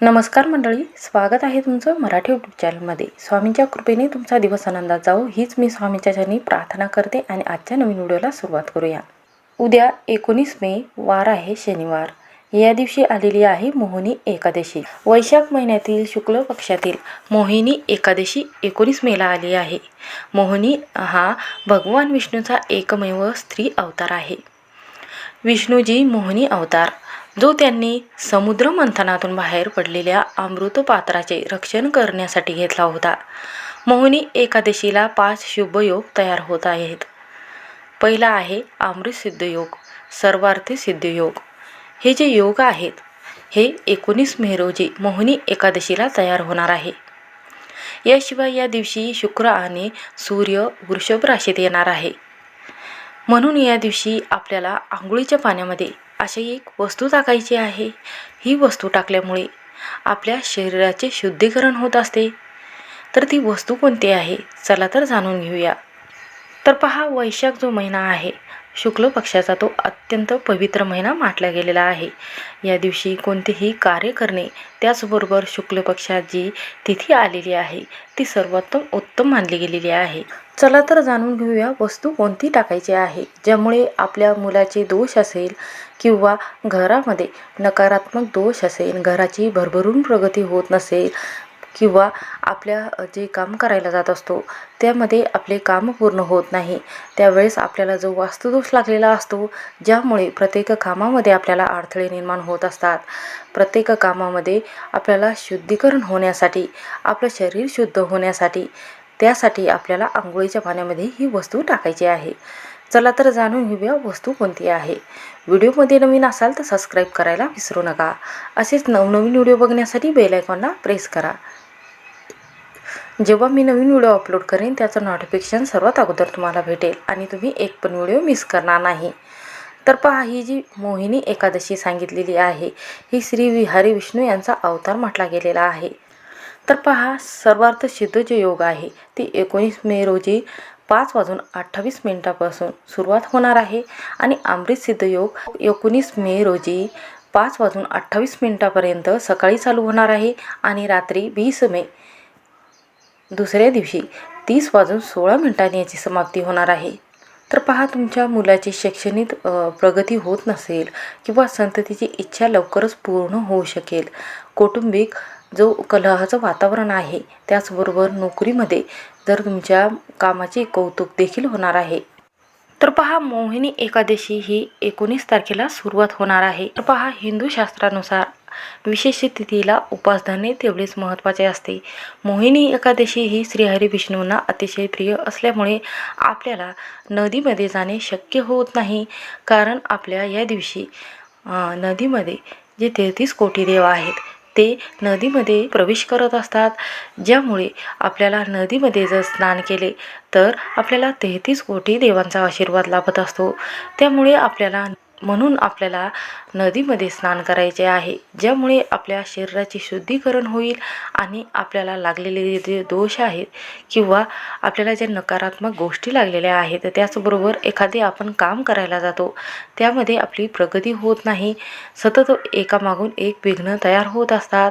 नमस्कार मंडळी स्वागत आहे तुमचं मराठी यूट्यूब चॅनलमध्ये स्वामींच्या कृपेने तुमचा दिवस आनंदात जाऊ हीच मी स्वामींच्या चरणी प्रार्थना करते आणि आजच्या नवीन व्हिडिओला सुरुवात करूया. उद्या एकोणीस मे वार आहे शनिवार. या दिवशी आलेली आहे मोहिनी एकादशी. वैशाख महिन्यातील शुक्ल पक्षातील मोहिनी एकादशी एकोणीस मेला आली आहे. मोहिनी हा भगवान विष्णूचा एकमेव स्त्री अवतार आहे. विष्णूजी मोहिनी अवतार. जो त्यांनी समुद्र मंथनातून बाहेर पडलेल्या अमृत पात्राचे रक्षण करण्यासाठी घेतला होता. मोहिनी एकादशीला पाच शुभ योग तयार होत आहेत. पहिला आहे अमृत सिद्धयोग सर्वार्थी सिद्धयोग हे जे योग आहेत हे एकोणीस मे रोजी मोहिनी एकादशीला तयार होणार आहे. याशिवाय या दिवशी शुक्र आणि सूर्य वृषभ राशीत येणार आहे. म्हणून या दिवशी आपल्याला आंघोळीच्या पाण्यामध्ये अशी एक वस्तू टाकायची आहे. ही वस्तू टाकल्यामुळे आपल्या शरीराचे शुद्धीकरण होत असते. तर ती वस्तू कोणती आहे? चला तर जाणून घेऊया. तर पहा वैशाख जो महिना आहे शुक्ल पक्षाचा तो अत्यंत पवित्र महिना माटला गेलेला आहे. या दिवशी कोणतेही कार्य करणे त्याचबरोबर शुक्ल पक्षात जी तिथी आलेली आहे ती सर्वोत्तम उत्तम मानली गेलेली आहे. चला तर जाणून घेऊया वस्तू कोणती टाकायची आहे ज्यामुळे आपल्या मुलाचे दोष असेल किंवा घरामध्ये नकारात्मक दोष असेल घराची भरभरून प्रगती होत नसेल किंवा आपल्या जे काम करायला जात असतो त्यामध्ये आपले काम पूर्ण होत नाही. त्यावेळेस आपल्याला जो वास्तुदोष लागलेला असतो ज्यामुळे प्रत्येक कामामध्ये आपल्याला अडथळे निर्माण होत असतात. प्रत्येक कामामध्ये आपल्याला शुद्धीकरण होण्यासाठी आपलं शरीर शुद्ध होण्यासाठी त्यासाठी आपल्याला आंघोळीच्या पाण्यामध्ये ही वस्तू टाकायची आहे. चला तर जाणून घेऊया वस्तू कोणती आहे. व्हिडिओमध्ये नवीन असाल तर सबस्क्राईब करायला विसरू नका. असेच नवनवीन व्हिडिओ बघण्यासाठी बेल आयकॉनला प्रेस करा. जेव्हा मी नवीन व्हिडिओ अपलोड करेन त्याचं नोटिफिकेशन सर्वात अगोदर तुम्हाला भेटेल आणि तुम्ही एक पण व्हिडिओ मिस करणार नाही. तर पहा ही जी मोहिनी एकादशी सांगितलेली आहे ही श्री विहारी विष्णू यांचा अवतार म्हटला गेलेला आहे. तर पहा सर्वार्थ सिद्ध जे योग आहे ती एकोणीस मे रोजी पाच वाजून अठ्ठावीस मिनिटापासून सुरुवात होणार आहे आणि अमृत सिद्ध योग एकोणीस मे रोजी पाच वाजून अठ्ठावीस मिनिटापर्यंत सकाळी चालू होणार आहे आणि रात्री वीस मे दुसऱ्या दिवशी तीस वाजून सोळा मिनिटांनी याची समाप्ती होणार आहे. तर पहा तुमच्या मुलाची शैक्षणिक प्रगती होत नसेल किंवा संततीची इच्छा लवकरच पूर्ण होऊ शकेल. कौटुंबिक जो कलहाचं वातावरण आहे त्याचबरोबर नोकरीमध्ये जर तुमच्या कामाचे कौतुक देखील होणार आहे. तर पहा मोहिनी एकादशी ही एकोणीस तारखेला सुरुवात होणार आहे. तर पहा हिंदू शास्त्रानुसार विशेष तिथीला उपास धरणे तेवढेच महत्त्वाचे असते. मोहिनी एकादशी ही श्रीहरी विष्णूंना अतिशय प्रिय असल्यामुळे आपल्याला नदीमध्ये जाणे शक्य होत नाही. कारण आपल्या या दिवशी नदीमध्ये जे तेहतीस कोटी देव आहेत ते नदीमध्ये प्रवेश करत असतात. ज्यामुळे आपल्याला नदीमध्ये जर स्नान केले तर आपल्याला तेहतीस कोटी देवांचा आशीर्वाद लाभत असतो. त्यामुळे आपल्याला म्हणून आपल्याला नदीमध्ये स्नान करायचे आहे ज्यामुळे आपल्या शरीराचे शुद्धीकरण होईल आणि आपल्याला लागलेले जे दोष आहेत किंवा आपल्याला ज्या नकारात्मक गोष्टी लागलेल्या आहेत त्याचबरोबर एखादे आपण काम करायला जातो त्यामध्ये आपली प्रगती होत नाही. सतत एकामागून एक विघ्न तयार होत असतात.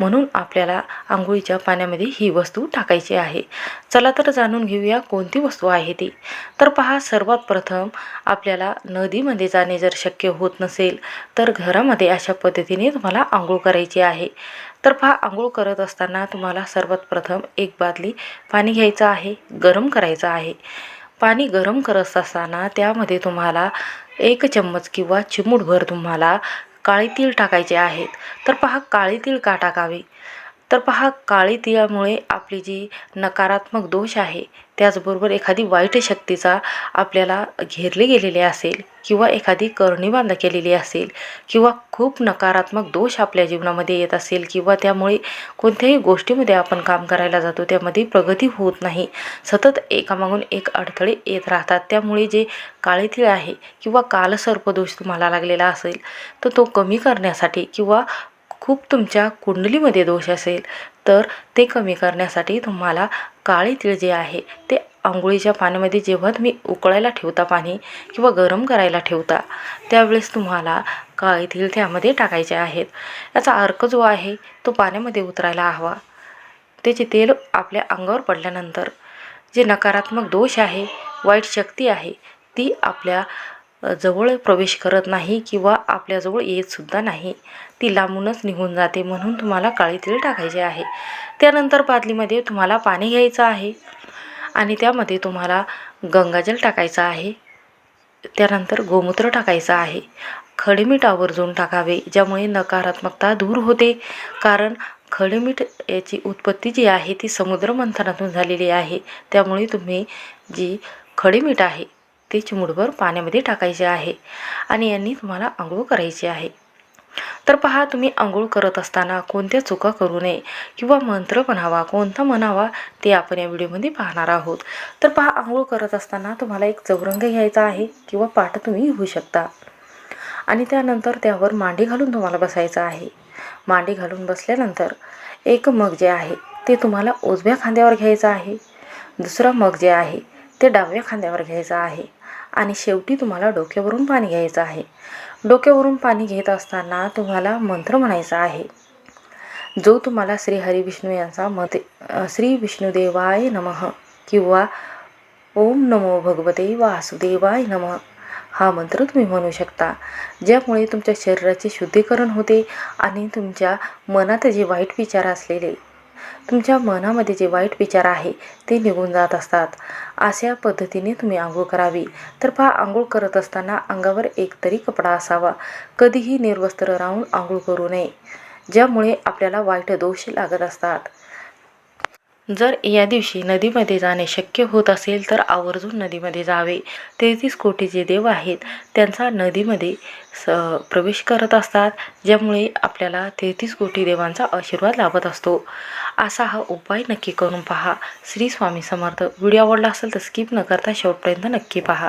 म्हणून आपल्याला आंघोळीच्या पाण्यामध्ये ही वस्तू टाकायची आहे. चला तर जाणून घेऊया कोणती वस्तू आहे ती. तर पहा सर्वात प्रथम आपल्याला नदीमध्ये जाणे जर जर शक्य होत नसेल तर घरामध्ये अशा पद्धतीने तुम्हाला आंघोळ करायची आहे. तर पहा आंघोळ करत असताना तुम्हाला सर्वात प्रथम एक बादली पाणी घ्यायचं आहे गरम करायचं आहे. पाणी गरम करत असताना त्यामध्ये तुम्हाला एक चम्मच किंवा चिमूटभर तुम्हाला काळे तीळ टाकायचे आहेत. तर पहा काळे तीळ का टाकावे? तर पहा काळी तिळामुळे आपली जी नकारात्मक दोष आहे त्याचबरोबर एखादी वाईट शक्तीचा आपल्याला घेरले गेलेले असेल किंवा एखादी करणी बांध केलेली असेल किंवा खूप नकारात्मक दोष आपल्या जीवनामध्ये येत असेल किंवा त्यामुळे कोणत्याही गोष्टीमध्ये आपण काम करायला जातो त्यामध्ये प्रगती होत नाही. सतत एकामागून एक अडथळे येत राहतात. त्यामुळे जे काळे तिळ आहे किंवा कालसर्पदोष तुम्हाला लागलेला असेल तर तो कमी करण्यासाठी किंवा खूप तुमच्या कुंडलीमध्ये दोष असेल तर ते कमी करण्यासाठी तुम्हाला काळे तीळ जे आहे ते आंघोळीच्या पाण्यामध्ये जेव्हा तुम्ही उकळायला ठेवता पाणी किंवा गरम करायला ठेवता त्यावेळेस तुम्हाला काळे तीळ त्यामध्ये टाकायचे आहेत. याचा अर्क जो आहे तो पाण्यामध्ये उतरायला हवा. त्याचे तेल आपल्या अंगावर पडल्यानंतर जे नकारात्मक दोष आहे वाईट शक्ती आहे ती आपल्या जवळ प्रवेश करत नाही किंवा आपल्याजवळ येतसुद्धा नाही. ती लांबूनच निघून जाते म्हणून तुम्हाला काळी तीळ टाकायचे आहे. त्यानंतर पातलीमध्ये तुम्हाला पाणी घ्यायचं आहे आणि त्यामध्ये तुम्हाला गंगाजल टाकायचं आहे. त्यानंतर गोमूत्र टाकायचं आहे. खडे मीठ आवर्जून टाकावे ज्यामुळे नकारात्मकता दूर होते. कारण खडे मीठ याची उत्पत्ती जी आहे ती समुद्र मंथनातून झालेली आहे. त्यामुळे तुम्ही जी खडेमीठ आहे ते चिमुडभर पाण्यामध्ये टाकायचे आहे आणि यांनी तुम्हाला आंघोळ करायची आहे. तर पहा तुम्ही आंघोळ करत असताना कोणत्या चुका करू नये किंवा मंत्र म्हणावा कोणता म्हणावा ते आपण या व्हिडिओमध्ये पाहणार आहोत. तर पहा आंघोळ करत असताना तुम्हाला एक चौरंग घ्यायचा आहे किंवा पाठ तुम्ही घेऊ शकता. आणि त्यानंतर त्यावर मांडी घालून तुम्हाला बसायचं आहे. मांडी घालून बसल्यानंतर एक मग जे आहे ते तुम्हाला उजव्या खांद्यावर घ्यायचं आहे. दुसरा मग जे आहे ते डाव्या खांद्यावर घ्यायचं आहे. आणि शेवटी तुम्हाला डोक्यावरून पाणी घ्यायचं आहे. डोक्यावरून पाणी घेत असताना तुम्हाला मंत्र म्हणायचा आहे. जो तुम्हाला श्री हरी विष्णू यांचा मते श्री विष्णुदेवाय नमः किंवा ओम नमो भगवते वासुदेवाय नमः हा मंत्र तुम्ही म्हणू शकता. ज्यामुळे तुमच्या शरीराचे शुद्धीकरण होते आणि तुमच्या मनात जे वाईट विचार असलेले तुमच्या मनामध्ये जे वाईट विचार आहे ते निघून जात असतात. अशा पद्धतीने तुम्ही आंघोळ करावी. तर पहा आंघोळ करत असताना अंगावर एकतरी कपडा असावा. कधीही निर्वस्त्र राहून आंघोळ करू नये ज्यामुळे आपल्याला वाईट दोष लागत असतात. जर या दिवशी नदीमध्ये जाणे शक्य होत असेल तर आवर्जून नदीमध्ये जावे. तेहतीस कोटी जे देव आहेत त्यांचा नदीमध्ये स प्रवेश करत असतात ज्यामुळे आपल्याला तेहतीस कोटी देवांचा आशीर्वाद लाभत असतो. असा हा उपाय नक्की करून पहा. श्री स्वामी समर्थ. व्हिडिओ आवडला असेल तर स्किप न करता शेवटपर्यंत नक्की पहा.